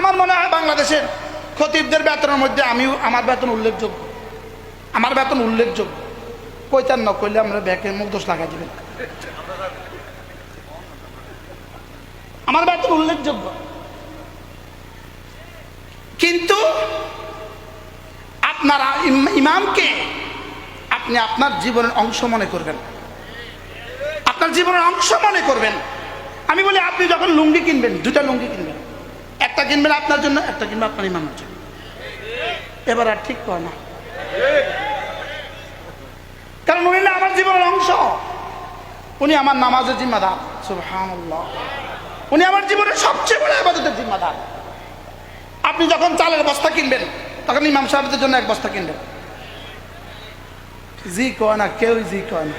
আমার মনে হয় বাংলাদেশের খতিবদের বেতনের মধ্যে আমিও আমার বেতন উল্লেখযোগ্য। আমার বেতন উল্লেখযোগ্য। কইতার না কইলে আমরা ব্যাকে মুখ দোষ লাগাই দিবেন আমার বেতন উল্লেখযোগ্য। কিন্তু আপনার ইমামকে আপনি আপনার জীবনের অংশ মনে করবেন। আপনার জীবনের অংশ মনে করবেন। আমি বলি আপনি যখন লুঙ্গি কিনবেন দুটা লুঙ্গি কিনবেন। একটা কিনবেন আপনার জন্য, একটা কিনবেন আপনার ইমামের জন্য। এবার আর ঠিক কয় না। কারণ উনি না আমার জীবনের অংশ। উনি আমার নামাজের জিম্মাদার, সুবহানাল্লাহ। উনি আমার জীবনের সবচেয়ে বড় আবাদতের জিম্মাদার। আপনি যখন চালের বস্তা কিনবেন, তখন ইমাম সাহেবদের জন্য এক বস্তা কিনবেন। জি কয় না কেউ জি কয় না।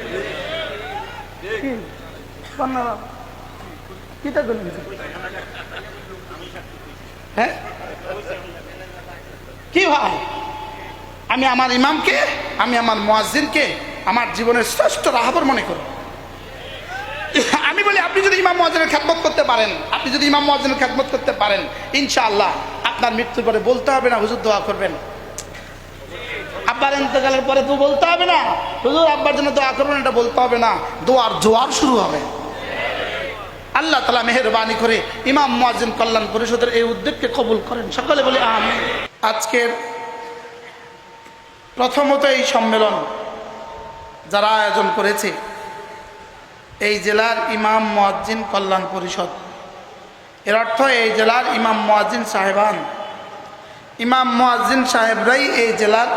হ্যাঁ? কি হয় আমি আমার ইমামকে, আমি আমার মোয়াজ্জিনকে, আমার জীবনের শ্রেষ্ঠ রাহাবর মনে করি। আমি বলি, আপনি যদি ইমাম মোয়াজ্জিনের খ্যাতমত করতে পারেন, আপনি যদি ইমাম মোয়াজ্জিনের খ্যাতমত করতে পারেন, ইনশাআল্লাহ আপনার মৃত্যুর পরে বলতে হবে না, হুজুর দোয়া করবেন। আব্বার ইন্তকালের পরে তো বলতে হবে না। হুজুর, আব্বার জন্য দোয়া করবেন, এটা বলতে হবে না। দোয়ার জোয়ার শুরু হবে। আল্লাহ তালা মেহরবানি করে ইমাম মুয়াজ্জিন কল্যাণ পরিষদের এই উদ্যোগকে কবুল করেন। সকলে বলে আমি আজকের প্রথমত এই সম্মেলন যারা আয়োজন করেছে, এই জেলার ইমাম মুয়াজ্জিন কল্যাণ পরিষদ। এর অর্থ এই জেলার ইমাম মুয়াজ্জিন সাহেবান। ইমাম মুয়াজ্জিন সাহেবরাই এই জেলার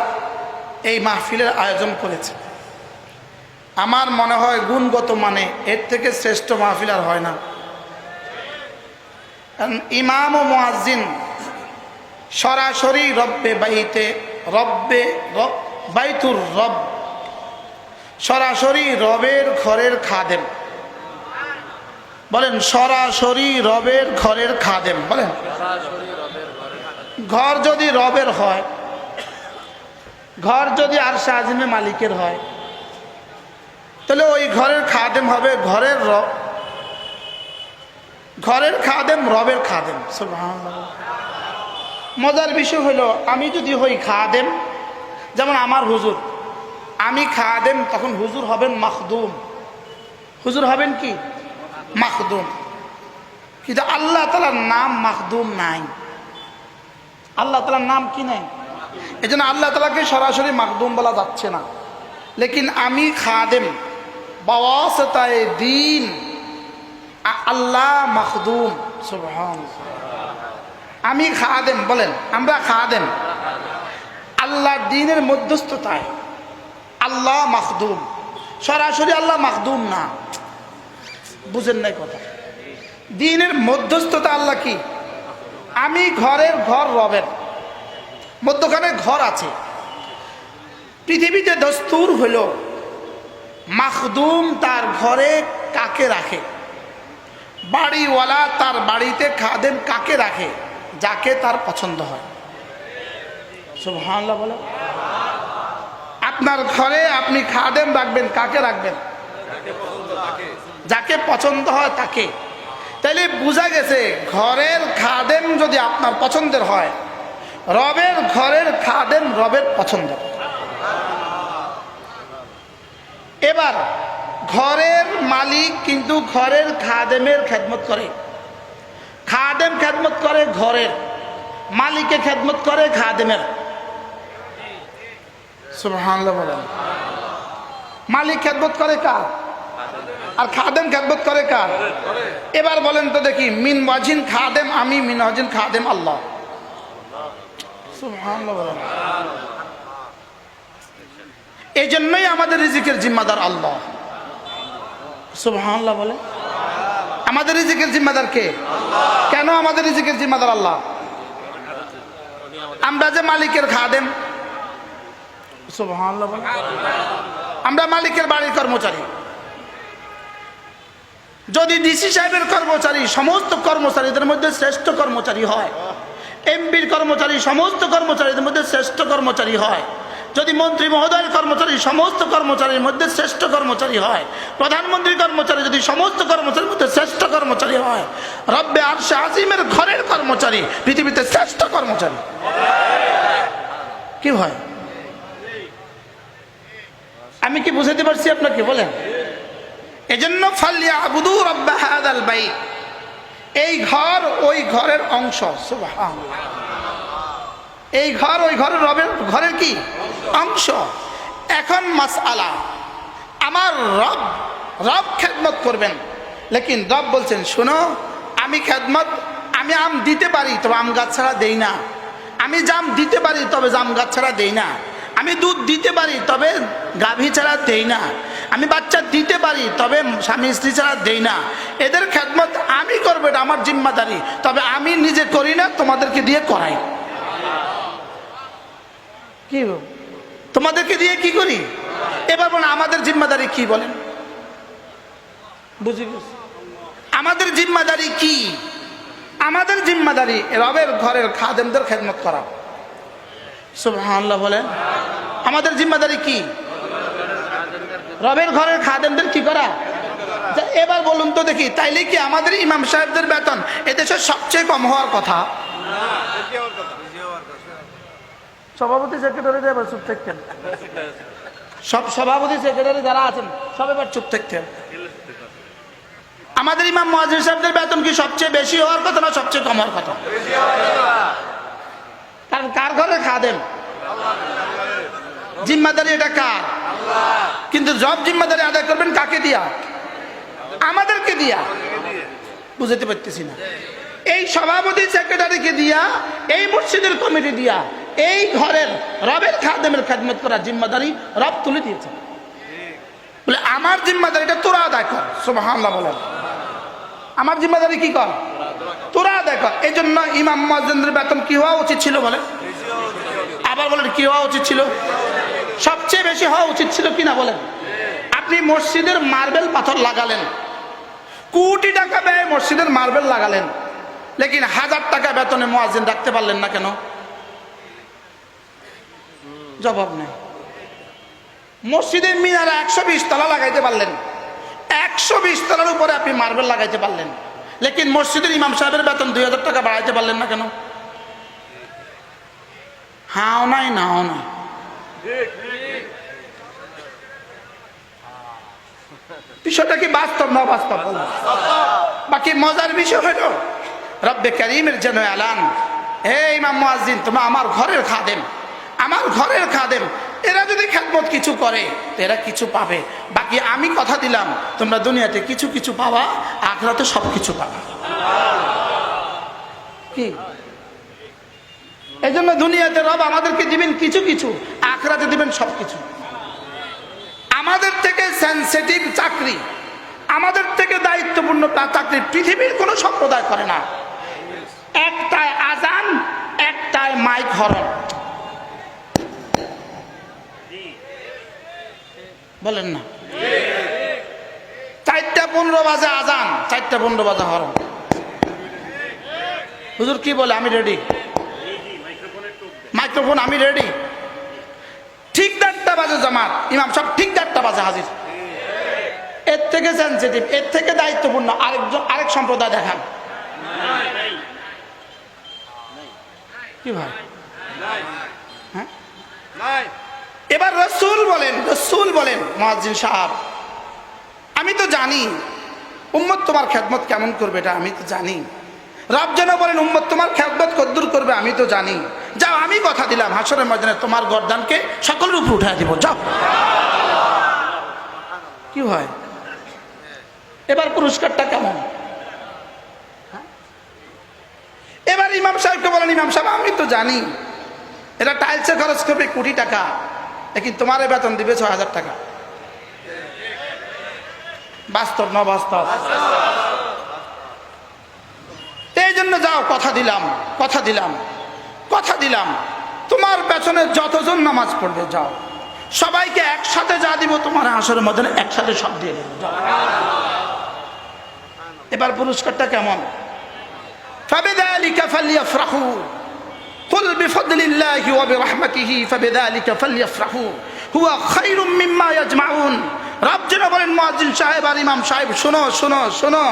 এই মাহফিলের আয়োজন করেছে। আমার মনে হয় গুণগত মানে এর থেকে শ্রেষ্ঠ মাহফিল আর হয় না। ইমাম ও মুয়াজ্জিন সরাসরি রব্বে বাইতে, রব্বে রব বাইতুর রব, সরাসরি রবের ঘরের খাদেম। বলেন, সরাসরি রবের ঘরের খাদেম, বলেন। ঘর যদি রবের হয়, ঘর যদি আর শাহজিমে মালিকের হয়, তাহলে ওই ঘরের খাদেম হবে ঘরের রব ঘরের খাদেম, রবের খাদেম। মজার বিষয় হলো, আমি যদি হই খাদেম, যেমন আমার হুজুর, আমি খাদেম, তখন হুজুর হবেন মাখদুম। হুজুর হবেন কি? মাখদুম। কিন্তু আল্লাহ তালার নাম মাখদুম নাই। আল্লাহ তালার নাম কি নেই? এই জন্য আল্লাহ তালাকে সরাসরি মাখদুম বলা যাচ্ছে না। লেকিন আমি খাদেম, বাওয়াসতায় দিন আল্লাহ মাখদুম সুবহান আমি খাদেম, বলেন, আমরা খাদেম। আল্লাহ দিনের মধ্যস্থতায়। আল্লাহ মাখদুম। সরাসরি আল্লাহ মাখদুম না। বুঝেন নাই কথা। দিনের মধ্যস্থতা আল্লাহ কি? আমি ঘরের ঘর রবের। মধ্যখানে ঘর আছে। পৃথিবীতে দস্তুর হইল মাখদুম তার ঘরে কাকে রাখে? বাড়িওয়ালা তার বাড়িতে খাদেম কাকে রাখে? যাকে তার পছন্দ হয়। বলে আপনার ঘরে আপনি খাদেম রাখবেন, কাকে রাখবেন? যাকে পছন্দ হয় তাকে। তাইলে বোঝা গেছে, ঘরের খাদেম যদি আপনার পছন্দের হয়, রবের ঘরের খাদেম রবের পছন্দ এবার ঘরের মালিক কিন্তু ঘরের খাদেমের খেদমত করে। খাদেম খেদমত করে ঘরের। মালিকে খেদমত করে খাদেমের। মালিক খেদমত করে কার? আর খাদেম খেদমত করে কার? এবার বলেন তো দেখি, মিন ওয়াজিন খাদেম, আমি মিন ওয়াজিন খাদেম আল্লাহ। এই জন্যই আমাদের রিজিকের জিম্মাদার আল্লাহ। সুবহানাল্লাহ বলে আমাদের রিজিকের জিম্মাদার কে? কেন আমাদের রিজিকের জিম্মাদার আল্লাহ? আমরা যে মালিকের খাদেম। সুবহানাল্লাহ বলে আমরা মালিকের বাড়ির কর্মচারী। যদি ডিসি সাহেবের কর্মচারী সমস্ত কর্মচারীদের মধ্যে শ্রেষ্ঠ কর্মচারী হয় এমপির কর্মচারী সমস্ত কর্মচারীদের মধ্যে শ্রেষ্ঠ কর্মচারী হয় যদি মন্ত্রী মহোদয়ের কর্মচারী, সমস্ত কর্মচারীর মধ্যে শ্রেষ্ঠ কর্মচারী হয় প্রধানমন্ত্রী কর্মচারী যদি সমস্ত কর্মচারীর মধ্যে শ্রেষ্ঠ কর্মচারী হয়, রব্বে আর আজিমের ঘরের কর্মচারী, পৃথিবীতে শ্রেষ্ঠ কর্মচারী। কি হয়? আমি কি বুঝাতে পারছি আপনাকে? বলেন। এজন্য ফালিয়া আবুদু রব্বা হাদাল বাইত। এই ঘর ওই ঘরের অংশ, সুবহানাল্লাহ। এই ঘর ওই ঘরের রবের, ঘরের কি? অংশ। এখন মাস আলা আমার রব রব খেদমত করবেন। লেকিন রব বলছেন, শোনো, আমি খেদমত, আমি আম দিতে পারি, তবে আম গাছ ছাড়া দেই না। আমি জাম দিতে পারি, তবে জাম গাছ ছাড়া দেই না। আমি দুধ দিতে পারি, তবে গাভী ছাড়া দেই না। আমি বাচ্চা দিতে পারি, তবে স্বামী স্ত্রী ছাড়া দেই না। এদের খেদমত আমি করব, এটা আমার জিম্মাদারি। তবে আমি নিজে করি না, তোমাদেরকে দিয়ে করাই। কি? তোমাদেরকে দিয়ে কি করি? এবার বলেন আমাদের জিম্মাদারি কি বলেন? বুঝি। আমাদের জিম্মাদারি কি? আমাদের জিম্মাদারি রবের ঘরের খাদেমদের খেদমত করা। সুবহানাল্লাহ বলেন। আমাদের জিম্মাদারি কি? রবের ঘরের খাদেমদের কি করা? এবার বলুন তো দেখি তাইলে কি আমাদের ইমাম সাহেবদের বেতন এদেশের সবচেয়ে কম হওয়ার কথা? সভাপতি সেক্রেটারি এবার চুপ থাকতেন সব সভাপতি সেক্রেটারি যারা আছেন, সব এবার চুপ থাকতেন আমাদের ইমাম মহাজির সাহেবদের বেতন কি সবচেয়ে বেশি হওয়ার কথা না সবচেয়ে কম হওয়ার কথা? কারণ কার ঘরে খাদেন জিম্মাদারি এটা কার? কিন্তু জব জিম্মাদারি আদায় করবেন কাকে দিয়া? আমাদেরকে দিয়া। বুঝতে পারতেছি না। এই সভাপতি সেক্রেটারিকে দিয়া, এই মসজিদের কমিটি দিয়া এই ঘরের রবের খাদেমের খেদমত করার জিম্মাদারি রব তুলে দিয়েছে। বলে, আমার জিম্মাদারিটা তোরা আদায় কর। সুবহানাল্লাহ বলেন। আমার জিম্মাদারি কি কর? তোরা আদায় কর। এই জন্য ইমাম মহাজেন্দ্রের বেতন কি হওয়া উচিত ছিল বলে? আবার বলেন, কি হওয়া উচিত ছিল? সবচেয়ে বেশি হওয়া উচিত ছিল কিনা বলেন? আপনি মসজিদের মার্বেল পাথর লাগালেন। কোটি টাকা ব্যয় মসজিদের মার্বেল লাগালেন। লেকিন হাজার টাকা বেতনে মোয়াজিন রাখতে পারলেন না কেন? জবাব নেই। মসজিদের মিনারা একশো বিশ তলা লাগাইতে পারলেন। একশো বিশ তলার উপরে আপনি মার্বেল লাগাইতে পারলেন। লেকিন মসজিদের ইমাম সাহেবের বেতন দুই হাজার টাকা বাড়াইতে পারলেন না কেন? হাও নাই, নাও নাই। বিষয়টা কি বাস্তব না বাস্তব বাকি মজার বিষয় হলো রব্বে করিমের যেন এলান। হে ইমাম মুয়াজ্জিন, তোমার আমার ঘরের খাদেম। আমার ঘরের খাদেম, এরা যদি খেদমত কিছু করে এরা কিছু পাবে। বাকি আমি কথা দিলাম, তোমরা দুনিয়াতে কিছু কিছু পাওয়া আখরাতে সব কিছু পাবা। কি? এই জন্য দুনিয়াতে রব আমাদেরকে দিবেন কিছু কিছু, আখরাতে দিবেন সব কিছু। আমাদের থেকে সেন্সিটিভ চাকরি, আমাদের থেকে দায়িত্বপূর্ণ চাকরি পৃথিবীর কোনো সম্প্রদায় করে না। একটায় আজান, একটায় মাইক হরন বলেন না। চারটা পনেরো বাজে আজান, চারটা পনেরো বাজে হরন হুজুর কি বলে, আমি রেডি মাইক্রোফোন আমি রেডি ঠিক দেড়টা বাজে জামাত, ইমাম সব ঠিক দেড়টা বাজে হাজির। এর থেকে সেন্সিটিভ এর থেকে দায়িত্বপূর্ণ, আরেকজন আরেক সম্প্রদায় দেখান। কি ভাই? হ্যাঁ? এবার রসুল বলেন রসুল বলেন মহাজিন সাহাব, আমি তো জানি, উম্মত তোমার খেদমত কেমন করবে এটা আমি তো জানি। রব যেন বলেন, উম্মত তোমার খেদমত কদ্দুর করবে আমি তো জানি। যাও, আমি কথা দিলাম হাসরের ময়দানে তোমার গরদানকে সকলের উপর উঠে দিব, যাও। কি হয়? এবার পুরস্কারটা কেমন? এবার ইমাম সাহেবকে বলেন, ইমাম সাহেব, আমি তো জানি, এটা টাইলসে খরচ করবে কোটি টাকা। কিন্তু তোমার বেতন দিবে ছ হাজার টাকা। বাস্তব না বাস্তব? এই জন্য যাও, কথা দিলাম কথা দিলাম কথা দিলাম। তোমার পেছনে যতজন নামাজ পড়বে, যাও। সবাইকে একসাথে যা দিব, তোমার আসরের মধ্যে একসাথে সব দিয়ে দেবো এবার পুরস্কারটা কেমন? ফাবিদালিকা ফালিয়াফরাহু। قل بفضل الله وبرحمته فبذلك فليفرحوا هو خير مما يجمعون রব যেন বলেন মুয়াজ্জিন সাহেব আর ইমাম সাহেব শোনো শোনো শোনো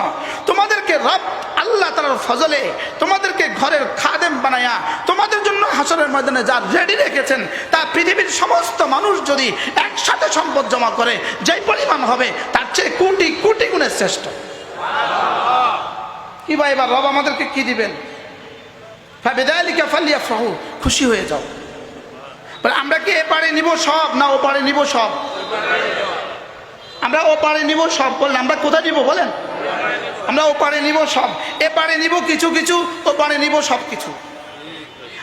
তোমাদেরকে রব আল্লাহ তালার ফজলে তোমাদেরকে ঘরের খাদেম বানায়া তোমাদের জন্য হাসরের ময়দানে যা রেডি রেখেছেন তা পৃথিবীর সমস্ত মানুষ যদি একসাথে সম্পদ জমা করে যেই পরিমাণ হবে তার চেয়ে কোটি কোটি গুণের শ্রেষ্ঠ কি ভাই এবার রব আমাদেরকে কি দিবেন খুশি হয়ে যাও। আমরা কি এ পারে নিব সব না ও পারে নিব সব? আমরা ও পারে নিব সব। বললেন আমরা কোথায় নিব বলেন? আমরা ও পারে নিব সব। এ পারে নিব কিছু কিছু, ও পারে নিব সব কিছু।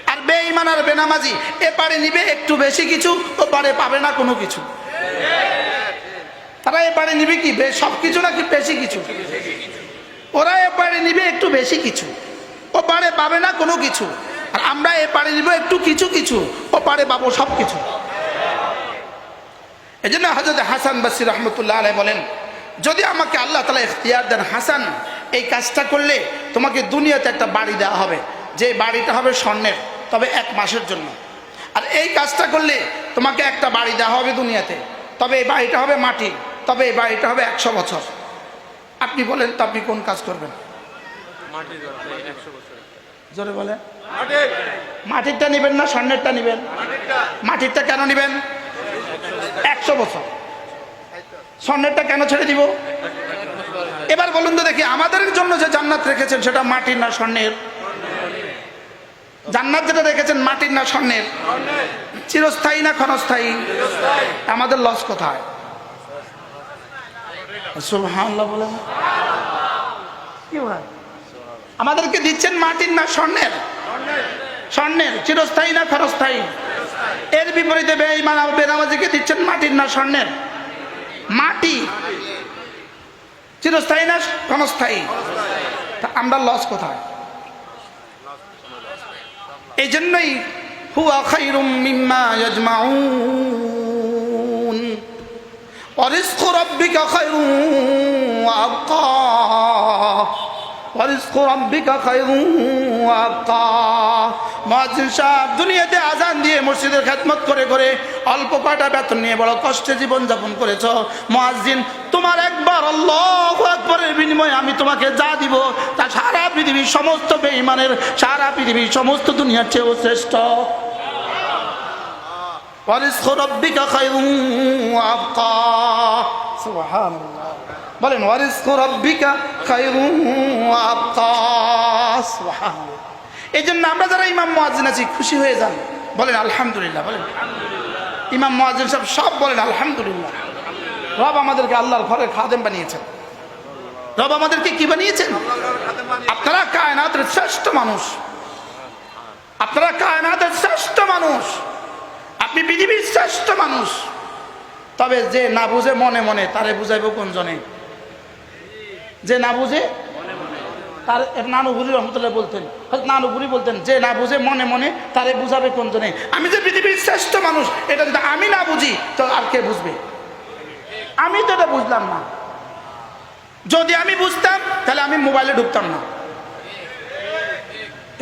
আর বেঈমান আর বেনামাজি, এ পারে নিবে একটু বেশি কিছু, ও পারে পাবে না কোনো কিছু। তারা এ পারে নিবে কি সব কিছু নাকি বেশি কিছু? ওরা এ পারে নিবে একটু বেশি কিছু। পারে পাবে না কোনো কিছু। আর আমরা এ পারে নিব একটু কিছু কিছু, ও পারে পাবো সব কিছু। এই জন্য হজরত হাসান বাসির রহমতুল্লাহ আলাই বলেন, যদি আমাকে আল্লাহ তালা ইখতিয়ার দেন হাসান, এই কাজটা করলে তোমাকে দুনিয়াতে একটা বাড়ি দেওয়া হবে। যে বাড়িটা হবে স্বর্ণের, তবে এক মাসের জন্য। আর এই কাজটা করলে তোমাকে একটা বাড়ি দেওয়া হবে দুনিয়াতে। তবে এই বাড়িটা হবে মাটি, তবে এই বাড়িটা হবে একশো বছর। আপনি বলেন, তো আপনি কোন কাজ করবেন? জোরে বলে। মাটিরটা নেবেন না স্বর্ণেরটা নেবেন। মাটিরটা। কেন নেবেন? একশো বছর। স্বর্ণেরটা কেন ছেড়ে দিব? এবার বলুন তো দেখি আমাদের জন্য যে জান্নাত রেখেছেন সেটা মাটির না স্বর্ণের? জান্নাত যেটা রেখেছেন মাটির না স্বর্ণের? চিরস্থায়ী না ক্ষণস্থায়ী? আমাদের লস কোথায়? সুবহানাল্লাহ? কি ভাই আমাদেরকে দিচ্ছেন মাটির না স্বর্ণের? স্বর্ণের। চিরস্থায়ী না ফেরস্থায়ী এর বিপরীতে বেআমাজিকে দিচ্ছেন মাটির না স্বর্ণের? মাটি। চিরস্থায়ী না ক্ষণস্থায়ী? তা আমরা লস কোথায়? এই জন্যই হুয়া খাইরুম দুনিয়াতে আজান দিয়ে মসজিদের খেদমত করে করে অল্প কয়টা বেতন নিয়ে বড় কষ্টে জীবন যাপন করেছ মুয়াজ্জিন তোমার একবার আল্লাহ একবারের বিনিময়ে আমি তোমাকে যা দিব তা সারা পৃথিবীর সমস্ত বেঈমানের সারা পৃথিবীর সমস্ত দুনিয়ার চেয়েও শ্রেষ্ঠ ورزق ربك خير وابقى سبحان الله বলেন এই জন্য আমরা যারা ইমাম মুয়াজ্জিন আছি, খুশি হয়ে যান। বলেন, আলহামদুলিল্লাহ। বলেন ইমাম মুয়াজ্জিন সব সব বলেন, আলহামদুলিল্লাহ। রব আমাদেরকে আল্লাহর ঘরের খাদেম বানিয়েছেন। রব আমাদেরকে কি বানিয়েছেন? আপনারা কায়নাতের শ্রেষ্ঠ মানুষ। আপনারা কায়নাতের শ্রেষ্ঠ মানুষ। আপনি পৃথিবীর শ্রেষ্ঠ মানুষ। তবে যে না বুঝে মনে মনে, তারে বুঝাইব কোন জনে? যে না বুঝে? তার নানুপুরি রহমতুল্লাহ বলতেন নানুপুরি বলতেন, যে না বুঝে, মনে মনে তারে বুঝাবে কোন জনে? আমি যে পৃথিবীর শ্রেষ্ঠ মানুষ, এটা যদি আমি না বুঝি, তো আর কে বুঝবে? আমি তো এটা বুঝলাম না। যদি আমি বুঝতাম, তাহলে আমি মোবাইলে ঢুকতাম না।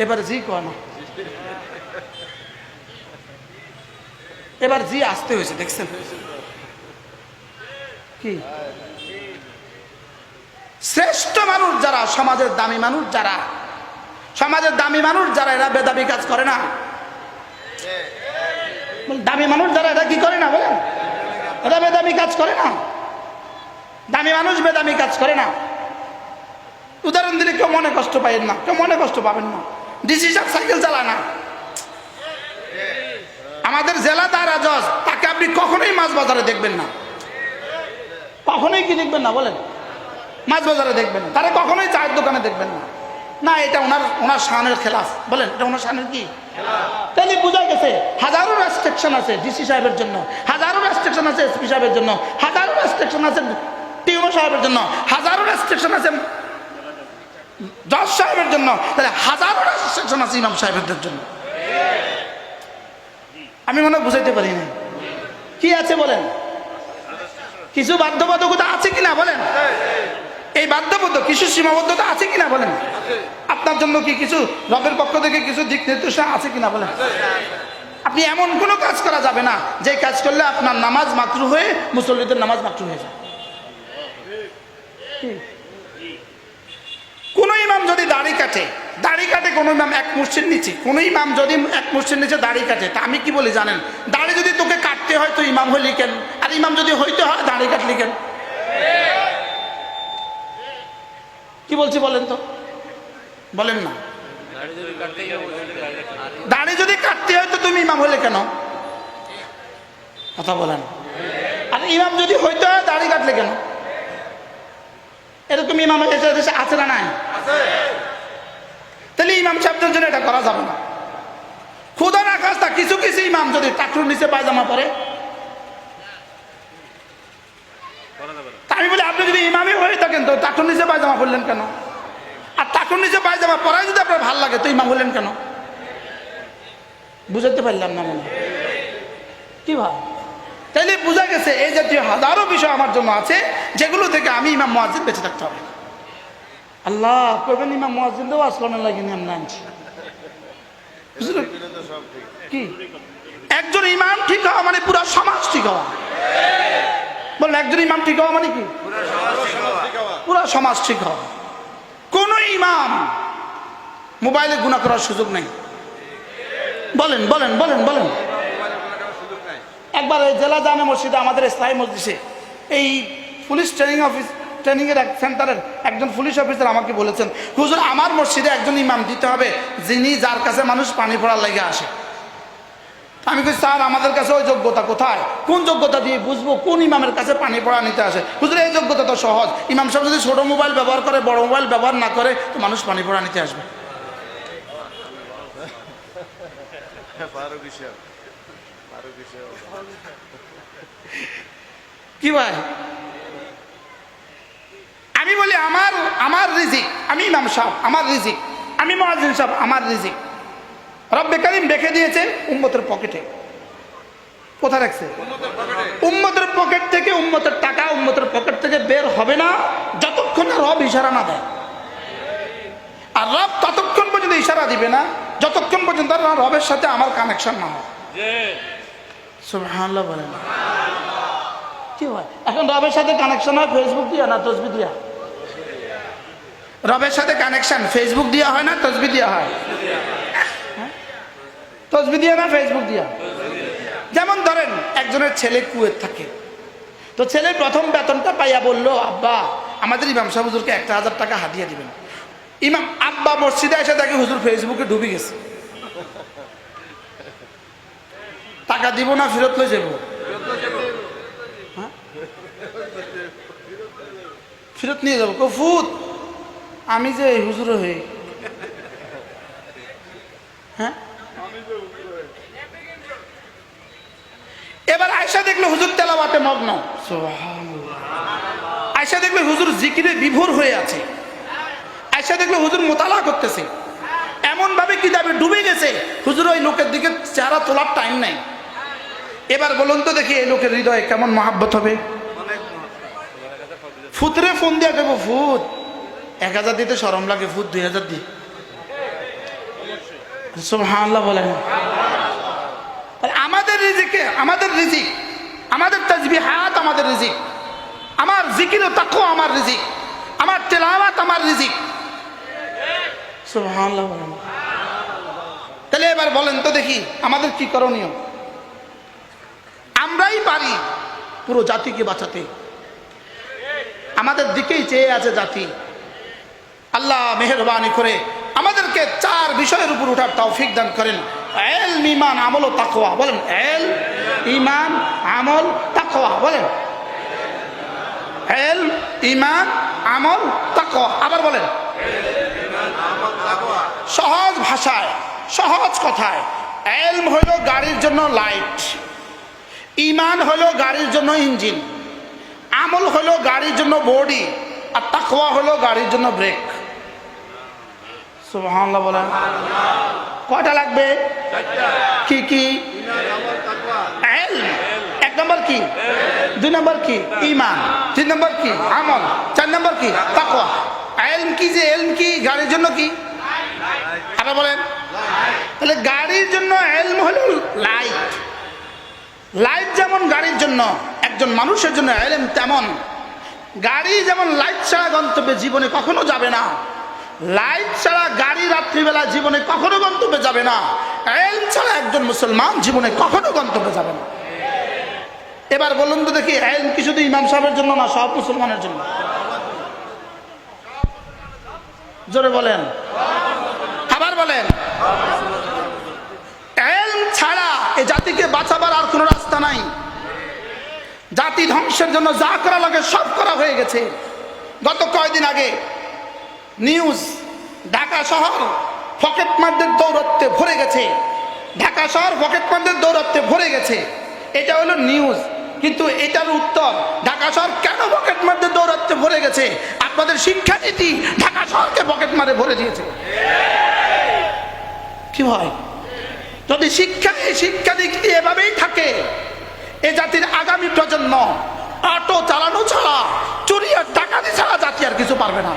এবার জি কয় না। এবার জি আসতে হয়েছে, দেখছেন? কি? শ্রেষ্ঠ মানুষ যারা, সমাজের দামি মানুষ যারা। সমাজের দামি মানুষ যারা, এরা বেদাবি কাজ করে না। দামি মানুষ যারা এটা কি করে না? বলেন। এরা বেদামি কাজ করে না। দামি মানুষ বেদামি কাজ করে না। উদাহরণ দিলে কেউ মনে কষ্ট পাবেন না, কেউ মনে কষ্ট পাবেন না। ডিসি সাহেব সাইকেল চালায় না। আমাদের জেলা তারা জজ তাকে আপনি কখনোই মাছ বাজারে দেখবেন না। কখনোই কি দেখবেন না? বলেন। মাছ বাজারে দেখবেন না। তারা কখনোই চায়ের দোকানে দেখবেন না। না, এটা ওনার ওনার শানের খেলাফ। বলেন, এটা ওনার শানের কি? তাহলে বোঝা গেছে, হাজারো রেস্ট্রিকশন আছে ডিসি সাহেবের জন্য, হাজারো রেস্ট্রিকশন আছে এসপি সাহেবের জন্য, হাজারো রেস্ট্রিকশন আছে টিউনো সাহেবের জন্য, হাজারো রেস্ট্রিকশন আছে জজ সাহেবের জন্য, তাহলে হাজারো রেস্ট্রিকশন আছে ইমাম সাহেবদের জন্য। আমি মনে বুঝাইতে পারি না কি আছে বলেন? কিছু বাধ্যবাধকতা আছে কিনা বলেন? এই বাধ্যবাধক কিছু সীমাবদ্ধতা আছে কিনা বলেন? আপনার জন্য কি কিছু রবের পক্ষ থেকে কিছু দিক নির্দেশনা আছে কিনা বলেন? আপনি এমন কোনো কাজ করা যাবে না, যে কাজ করলে আপনার নামাজ মাতৃ হয়ে মুসল্লিদের নামাজ মাতৃ হয়ে যায়? কোন ইমাম যদি দাড়ি কাটে দাড়ি কাটে কোনো ইমাম এক মুর্শির নিচে, কোন ইমাম যদি এক মুর্শির নিচে দাড়ি কাটে, তা আমি কি বলি জানেন? দাড়ি যদি তোকে কাটতে হয় তো ইমাম হইলি কেন? আর ইমাম যদি হইতে হয়, দাড়ি কাটলি কেন? কি বলছি বলেন তো? বলেন না। দাড়ি যদি কাটতে হয় তো তুমি ইমাম হলে কেন? কথা বলেন। আর ইমাম যদি হইতে হয়, দাড়ি কাটলে কেন? এরকম ইমাম দেশে আছে না নাই? তাহলে ইমাম সাহেবদের জন্য এটা করা যাবে না। খুদা না খাস্তা কিছু কিছু ইমাম যদি টাকুর নিচে পায়জামা পরে তা আমি বলি আপনি যদি ইমামই হয়ে থাকেন তো টাকুর নিচে পায়জামা পরলেন কেন? আর টাকুর নিচে পায়জামা পরাই যদি আপনার ভালো লাগে তো ইমাম হলেন কেন? বুঝাতে পারলাম না মনে কি ভাই? তাইলে বোঝা গেছে এই জাতীয় হাজারো বিষয় আমার জন্য আছে যেগুলো থেকে আমি ইমাম মহাজিদ বেঁচে থাকতে হবে। আল্লাহ করবেন ইমাম মহাজিদ দেবো আসলামের লাগে নিয়ম না আনছি? কি? একজন ইমাম ঠিক হওয়া মানে পুরো সমাজ ঠিক হওয়া বলেন একজন ইমাম ঠিক হওয়া মানে কি? পুরো সমাজ ঠিক হওয়া। কোন ইমাম মোবাইলে গুণা করার সুযোগ নেই। বলেন বলেন বলেন বলেন। একবার জেলা জামে মসজিদে আমাদের ইসলামী মসজিদে এই পুলিশ ট্রেনিং অফিস ট্রেনিংয়ের এক সেন্টারের একজন পুলিশ অফিসার আমাকে বলেছেন, হুজুর, আমার মসজিদে একজন ইমাম দিতে হবে, যিনি যার কাছে মানুষ পানি পড়ার লেগে আসে। আমি কই, স্যার, আমাদের কাছে ওই যোগ্যতা কোথায়? কোন যোগ্যতা দিয়ে বুঝব? কোন ইমামের কাছে পানি পড়া নিতে আসে? হুজুর, এই যোগ্যতা তো সহজ। ইমাম সাহেব যদি ছোটো মোবাইল ব্যবহার করে, বড় মোবাইল ব্যবহার না করে, তো মানুষ পানি পড়া নিতে আসবে। কি ভাই? আমি বলি, আমার আমার রিজিক, আমি ইমাম সাহেব, আমার রিজিক, আমি মহাজিন সাহেব, আমার রিজিক। রব্বে কারিম রেখে দিয়েছে উম্মতের পকেটে। কোথায় রাখছে? উম্মতের পকেট। থেকে উম্মতের টাকা উম্মতের পকেট থেকে বের হবে না যতক্ষণ না রব ইশারা না দেয়। আর রব ততক্ষণ পর্যন্ত ইশারা দিবে না যতক্ষণ পর্যন্ত না রবের সাথে আমার কানেকশন না হয়। বলেন। কি হয়? এখন রবের সাথে কানেকশন হয় ফেসবুক দিয়া না তসবি দিয়া? রবের সাথে কানেকশন ফেসবুক দিয়া হয় না তসবি দিয়া হ্যাঁ? তসবি দিয়া না ফেসবুক দিয়া? যেমন ধরেন, একজনের ছেলে কুয়েত থাকে। তো ছেলে প্রথম বেতনটা পাইয়া বলল, আব্বা, আমাদের ইমাম সাহেব হুজুরকে একটা হাজার টাকা হাতিয়ে দিবেন। ইমাম আব্বা মসজিদে এসে দেখে হুজুর ফেসবুকে ডুবে গেছে। টাকা দিব না, ফেরত লই যাব ফেরত নিয়ে যাব? কফুত আমি যে হুজুর হয়ে হ্যাঁ এবার আয়সা দেখল হুজুর তেলাওয়াতে মগ্ন। আয়সা দেখল হুজুর জিকিরে বিভোর হয়ে আছে। আয়সা দেখল হুজুর মোতালা করতেছে। এমন ভাবে কিতাবে ডুবে গেছে হুজুর ওই লোকের দিকে চেহারা তোলার টাইম নাই। এবার বলুন তো দেখি এই লোকের হৃদয়ে কেমন মহাব্বত হবে? ফুতরে ফোন দিয়ে দেবো ফুত এক হাজার দিতে সরম লাগে ফুত দুই হাজার দি। সুবহানাল্লাহ বলেন। আমাদের রিজিকে আমাদের রিজিক আমাদের তাজবি হাত আমাদের রিজিক আমার জিকির তাকো আমার রিজিক আমার তেলাওয়াত আমার রিজিক। তাহলে এবার বলেন তো দেখি আমাদের কি করণীয়? আমরাই পারি পুরো জাতিকে বাঁচাতে। আমাদের দিকেই চেয়ে আছে জাতি। আল্লাহ মেহরবানি করে আমাদেরকে চার বিষয়ের উপর উঠার তৌফিক দান করেন। এল ইমান, আমল ও তাকোয়া বলেন, এল ইমান, আমল তাকোয়া বলেন, এল ইমান, আমল তাকোয়া আবার বলেন, সহজ ভাষায়, সহজ কথায়, এলম হইল গাড়ির জন্য লাইট, ইমান হলো গাড়ির জন্য ইঞ্জিন, আমল হলো গাড়ির জন্য বডি, আর তাকওয়া হলো গাড়ির জন্য ব্রেক। সুবহানাল্লাহ বলেন। কয়টা লাগবে? কি কি। এক নম্বর কি? দুই নম্বর কি? ইমান তিন নম্বর কি? আমল। চার নম্বর কি? তাকওয়া। এলম কি যে এলম কি? গাড়ির জন্য কি? আবার বলেন। তাহলে গাড়ির জন্য এলম হলো লাইট। লাইট যেমন গাড়ির জন্য, একজন মানুষের জন্য এলেম তেমন। গাড়ি যেমন লাইট ছাড়া গন্তব্যে জীবনে কখনো যাবে না। লাইট ছাড়া গাড়ি রাত্রিবেলা জীবনে কখনো গন্তব্যে যাবে না। এলম ছাড়া একজন মুসলমান জীবনে কখনো গন্তব্যে যাবে না। এবার বলুন তো দেখি, এলম কি শুধু ইমাম সাহেবের জন্য না, সব মুসলমানের জন্য? জোরে বলেন। আবার বলেন। এলম ছাড়া এ জাতিকে বাঁচাবার আর কোনো রাস্তা নাই। জাতি ধ্বংসের জন্য যা করা লাগে সব করা হয়ে গেছে। গত কয়দিন আগে নিউজ, ঢাকা শহর পকেটমারদের দৌরত্বে ভরে গেছে। ঢাকা শহর পকেটমারদের দৌরত্বে ভরে গেছে। এটা হলো নিউজ। কিন্তু এটার উত্তর, ঢাকা শহর কেন পকেট পকেটমারদের দৌরত্বে ভরে গেছে? আপনাদের শিক্ষানীতি ঢাকা শহরকে পকেটমারে ভরে দিয়েছে। কি হয়? যদি শিক্ষা এই শিক্ষা দিক এভাবেই থাকে, এ জাতির আগামী প্রজন্ম অটো চালানো ছাড়া, চুরি আর ডাকাতি ছাড়া জাতি আর কিছু পারবে না।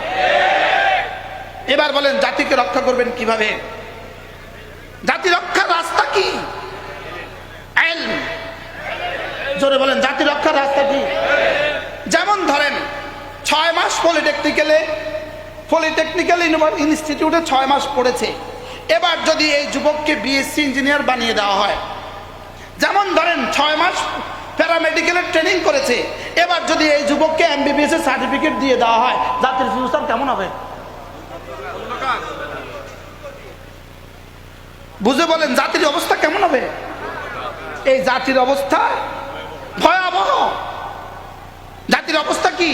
এবার বলেন, জাতিকে রক্ষা করবেন কীভাবে? জাতি রক্ষার রাস্তা কি? জোরে বলেন, জাতি রক্ষার রাস্তা কি? যেমন ধরেন, ছয় মাস পলিটেকনিক্যালে, পলিটেকনিক্যাল ইনস্টিটিউটে ছয় মাস পড়েছে। এবার যদি এই যুবককে বিএসসি ইঞ্জিনিয়ার বানিয়ে দেওয়া হয়, যেমন ধরেন, ছয় মাস প্যারামেডিক্যালের ট্রেনিং করেছে, এবার যদি এই যুবককে এমবিবিএস এর সার্টিফিকেট দিয়ে দেওয়া হয়, জাতির ফিউচার কেমন হবে বুঝে বলেন, জাতির অবস্থা কেমন হবে? এই জাতির অবস্থা ভয়াবহ। জাতির অবস্থা কি?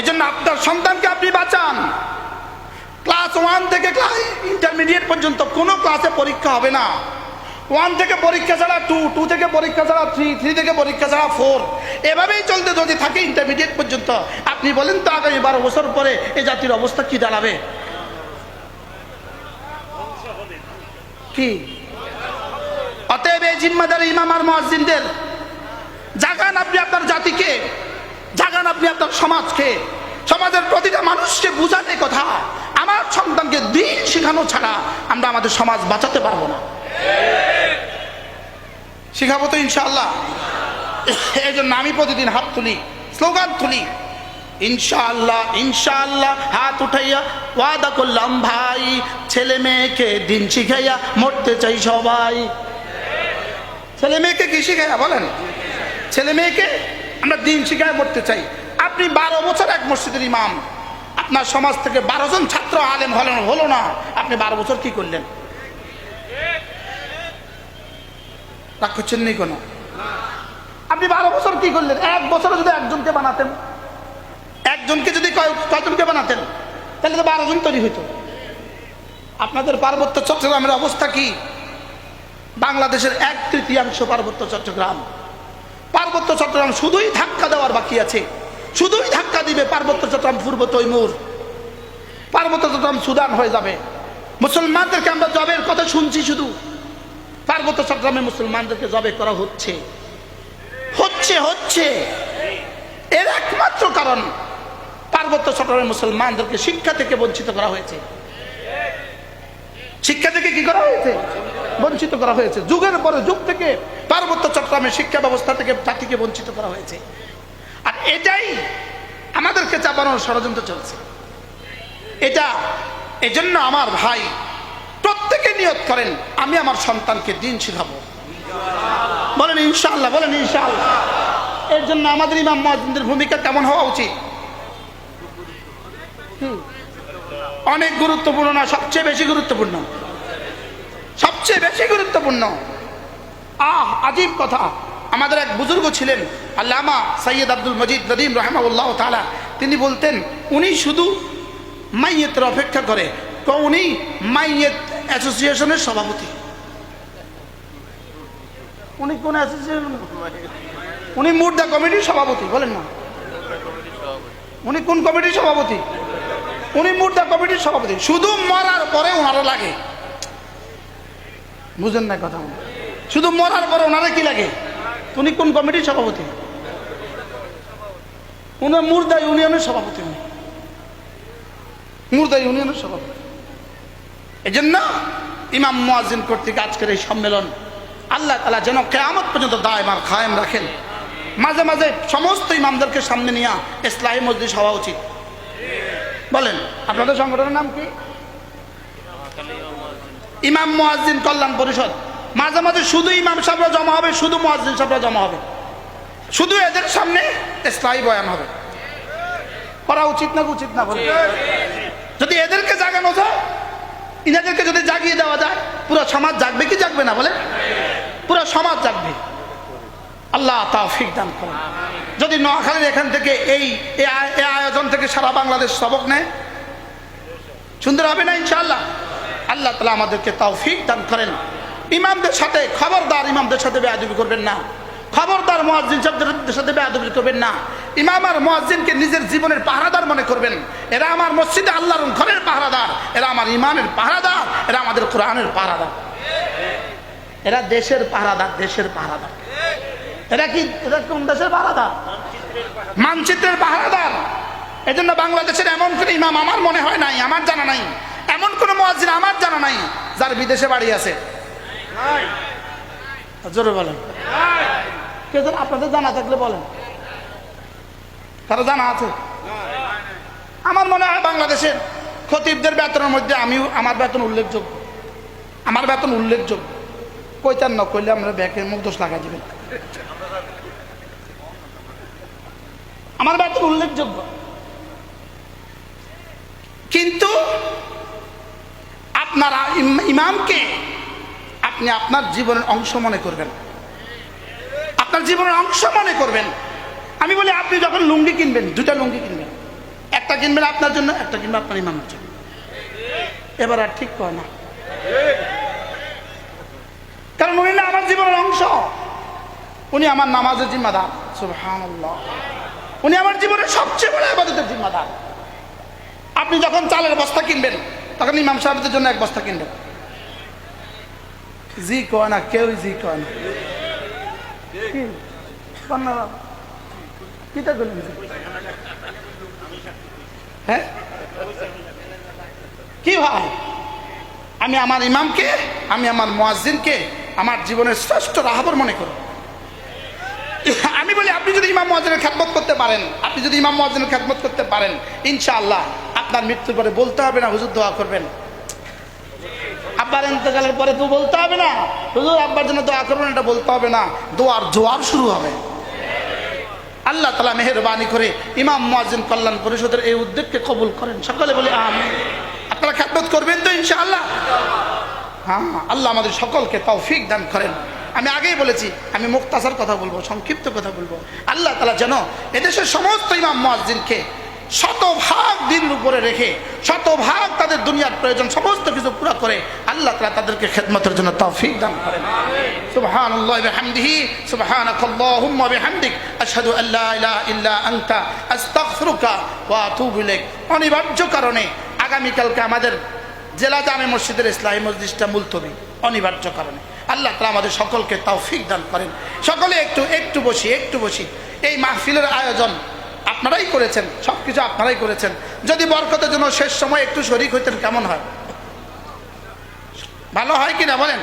এজন্য আপনার সন্তানকে আপনি বাঁচান। ক্লাস ওয়ান থেকে ক্লাস ইন্টারমিডিয়েট পর্যন্ত কোনো ক্লাসে পরীক্ষা হবে না। ওয়ান থেকে পরীক্ষা ছাড়া টু টু থেকে পরীক্ষা ছাড়া থ্রি থ্রি থেকে পরীক্ষা ছাড়া ফোর। এভাবেই চলতে যদি থাকে ইন্টারমিডিয়েট পর্যন্ত, আপনি বলেন তো আগামী বারো বছর পরে এই জাতির অবস্থা কি দাঁড়াবে? কি? অতএব এই জিম্মাদারি ইমাম আর মহাজিনদের জাগান আপনি আপনার জাতিকে, জাগান আপনি আপনার সমাজকে, সমাজের প্রতিটা মানুষকে এই কথা। আমার সন্তানকে দিন শেখানো ছাড়া আমরা আমাদের সমাজ বাঁচাতে পারব না। শিখাবো তো ইনশাআল্লাহ। এই জন্য আমি প্রতিদিন হাত তুলি, স্লোগান তুলি। ইনশাআল্লাহ ইনশাআল্লাহ, হাত উঠাইয়া ওয়াদা করলাম, ভাই, ছেলে মেয়েকে দিন শিখাইয়া মরতে চাই সবাই। ছেলে মেয়েকে কি শিখাইয়া বলেন? ছেলে মেয়েকে আমরা দিন শিখায় মরতে চাই। আপনি বারো বছর এক মসজিদের ইমাম। আপনার সমাজ থেকে বারো জন ছাত্র আলেম হলেন, হলো না। আপনি বারো বছর কি করলেন? রাগ করছেন কোনো? আপনি বারো বছর কি করলেন? এক বছরে যদি একজনকে বানাতেন। একজনকে যদি কয়- কয়জনকে বানাতেন তাহলে তো বারো জন তৈরি হইতো। আপনাদের পার্বত্য চট্টগ্রামের অবস্থা কি? বাংলাদেশের এক তৃতীয়াংশ পার্বত্য চট্টগ্রাম। পার্বত্য চট্টগ্রাম শুধুই ধাক্কা দেওয়ার বাকি আছে। শুধুই ধাক্কা দিবে পার্বত্য চট্টগ্রাম পূর্ব তৈমুর। পার্বত্য চট্টগ্রাম সুদান হয়ে যাবে। মুসলমানদেরকে আমরা জবের কথা শুনছি শুধু। পার্বত্য চট্টগ্রামে মুসলমানদেরকে জবে করা হচ্ছে। হচ্ছে হচ্ছে। এর একমাত্র কারণ পার্বত্য চট্টগ্রামের মুসলমানদেরকে শিক্ষা থেকে বঞ্চিত করা হয়েছে। শিক্ষা থেকে কি করা হয়েছে? বঞ্চিত করা হয়েছে। যুগের পরে যুগ থেকে পার্বত্য চট্টগ্রামের শিক্ষা ব্যবস্থা থেকে জাতিকে বঞ্চিত করা হয়েছে। আর এটাই আমাদেরকে চাপানোর ষড়যন্ত্র চলছে। এটা এজন্য আমার ভাই প্রত্যেকে নিয়ত করেন, আমি আমার সন্তানকে দিন শিখাবো। বলেন ইনশাল্লাহ বলেন ইনশাল্লাহ এর জন্য আমাদের ইমাম মহাজিনদের ভূমিকা কেমন হওয়া উচিত। অনেক গুরুত্বপূর্ণ না, সবচেয়ে বেশি গুরুত্বপূর্ণ? সবচেয়ে বেশি গুরুত্বপূর্ণ? আহ, আজীব কথা। আমাদের এক বুজুর্গ ছিলেন, আল্লামা সৈয়দ আব্দুল মজিদ নদীম রহমাউল্লাহ তালা তিনি বলতেন, উনি শুধু মাইয়েতের অপেক্ষা করে তো উনি মাইয়েত অ্যাসোসিয়েশনের সভাপতি। উনি কোন অ্যাসোসিয়েশন উনি মুর্দা কমিটির সভাপতি, বলেন না। উনি কোন কমিটির সভাপতি? উনি মুর্দা কমিটির সভাপতি। শুধু মরার পরে ওনারও লাগে। বুঝেন না কথা শুধু মরার পরে ওনারা কি লাগে? উনি কোন কমিটির সভাপতি? উনি মুর্দা ইউনিয়নের সভাপতি উনি। মুর্দা ইউনিয়নের সভাপতি। এজন্য ইমাম মুয়াজ্জিন কর্তৃক আজকের এই সম্মেলন আল্লাহ তালা যেন কেয়ামত পর্যন্ত দায়মার খায়েম রাখেন। মাঝে মাঝে সমস্ত ইমামদেরকে সামনে নিয়ে ইসলাহী মসজিদ হওয়া উচিত। বলেন, আপনাদের সংগঠনের নাম কি? ইমাম মুয়াজ্জিন কল্যাণ পরিষদ। মাঝে মাঝে শুধু ইমাম সাহেবরা জমা হবে, শুধু মুয়াজ্জিন সাহেবরা জমা হবে। শুধু এদের সামনে ইসলাহী বয়ান হবে। করা উচিত না উচিত না যদি এদেরকে জাগানো যায়, ইনাদেরকে যদি জাগিয়ে দেওয়া যায়, পুরো সমাজ জাগবে কি জাগবে না বলে পুরো সমাজ জাগবে। আল্লাহ তাফিক দান করেন। যদি নোয়াখালীর এখান থেকে এই এই আয়- এই আয়োজন থেকে সারা বাংলাদেশ সবক নেয়, সুন্দর হবে না ইনশাআল্লাহ? আল্লাহ তালা আমাদেরকে তাও তৌফিক দান করেন। ইমামদের সাথে, খবরদার ইমামদের সাথে বেয়াদবি করবেন না। খবরদার মোয়াজ্জিন সাহেবদের সাথে বেয়াদবি করবেন না। ইমাম আর মোয়াজ্জিনকে নিজের জীবনের পাহারাদার মনে করবেন। এরা আমার মসজিদে আল্লাহর ঘরের পাহারাদার। এরা আমার ইমানের পাহারাদার। এরা আমাদের কোরআনের পাহারাদার। এরা দেশের পাহারাদার দেশের পাহারাদার। এরা কি এরা কোন দেশের পাহারাদার মানচিত্রের পাহারাদার এজন্য বাংলাদেশের এমন কোন ইমাম আমার মনে হয় নাই আমার জানা নাই। এমন কোন মহাজিন আমার জানা নাই যার বিদেশে বাড়ি আছে। জোরে বলেন। কে? আপনাদের জানা থাকলে বলেন। কারও জানা আছে? আমার মনে হয় বাংলাদেশের খতিবদের বেতনের মধ্যে আমিও আমার বেতন উল্লেখযোগ্য। আমার বেতন উল্লেখযোগ্য। কইতার ন কইলে আমরা ব্যাকে মুখ দোষ লাগাই দিবেন। আমার বেতন উল্লেখযোগ্য। কিন্তু আপনার ইমামকে আপনি আপনার জীবনের অংশ মনে করবেন। আপনার জীবনের অংশ মনে করবেন। আমি বলি, আপনি যখন লুঙ্গি কিনবেন দুটা লুঙ্গি কিনবেন, একটা কিনবেন আপনার জন্য, একটা কিনবেন আপনার ইমামের জন্য। এবার আর ঠিক কয় না। কারণ উনি না আমার জীবনের অংশ। উনি আমার নামাজের জিম্মাদার। সুবহানাল্লাহ। উনি আমার জীবনের সবচেয়ে বড় আবাদতের জিম্মাদার। আপনি যখন চালের বস্তা কিনবেন, তখন ইমাম সাহেবদের জন্য এক বস্তা কিনবেন। জি কয় না কেউ জি কয় না? হ্যাঁ? কি ভাই? আমি আমার ইমামকে, আমি আমার মোয়াজ্জিনকে, আমার জীবনের শ্রেষ্ঠ রাহাবর মনে করি। বলি আপনি যদি ইমাম মহাজনের খ্যাতমত করতে পারেন, আপনি যদি ইমাম মহাজনের খ্যাতমত করতে পারেন, ইনশাআল্লাহ আপনার মৃত্যুর পরে বলতে হবে না, হুজুর দোয়া করবেন। আব্বার ইন্তকালের পরে তো বলতে হবে না। হুজুর, আব্বার জন্য দোয়া করবেন, এটা বলতে হবে না। দোয়ার জোয়ার শুরু হবে। আল্লাহ তালা মেহরবানি করে ইমাম কল্যাণ পরিষদের এই উদ্যোগকে কবুল করেন। সকলে বলে আমি আপনারা খ্যাতমত করবেন তো ইনশাআল্লাহ। হ্যাঁ আল্লাহ আমাদের সকলকে তৌফিক দান করেন। আমি আগেই বলেছি, আমি মুক্তাসার কথা বলব, সংক্ষিপ্ত কথা বলব। আল্লাহ তালা যেন এদেশের সমস্ত ইমাম মহাজিনকে শতভাগ দিন উপরে রেখে, শতভাগ তাদের দুনিয়ার প্রয়োজন, সমস্ত কিছু পুরা করে আল্লাহ তালা তাদেরকে খেদমতের জন্য তৌফিক দান করেন। সুবহান আল্লাহ বিহামদিহি সুবহানাক আল্লাহুম্মা বিহামদিক, আশহাদু আল্লা ইলাহা ইল্লা আনতা, আস্তাগফিরুকা ওয়া আতুবু ইলাইক। অনিবার্য কারণে আগামী কালকে আমাদের জেলা জামে মসজিদের ইসলামী মসজিদটা মুলতবি, অনিবার্য কারণে। আল্লাহ তালা আমাদের সকলকে তৌফিক দান করেন। সকলে একটু একটু বসি একটু বসি। এই মাহফিলের আয়োজন আপনারাই করেছেন সব কিছু আপনারাই করেছেন। যদি বরকতের জন্য শেষ সময় একটু শরিক হইতেন কেমন হয়? ভালো হয় কিনা বলেন?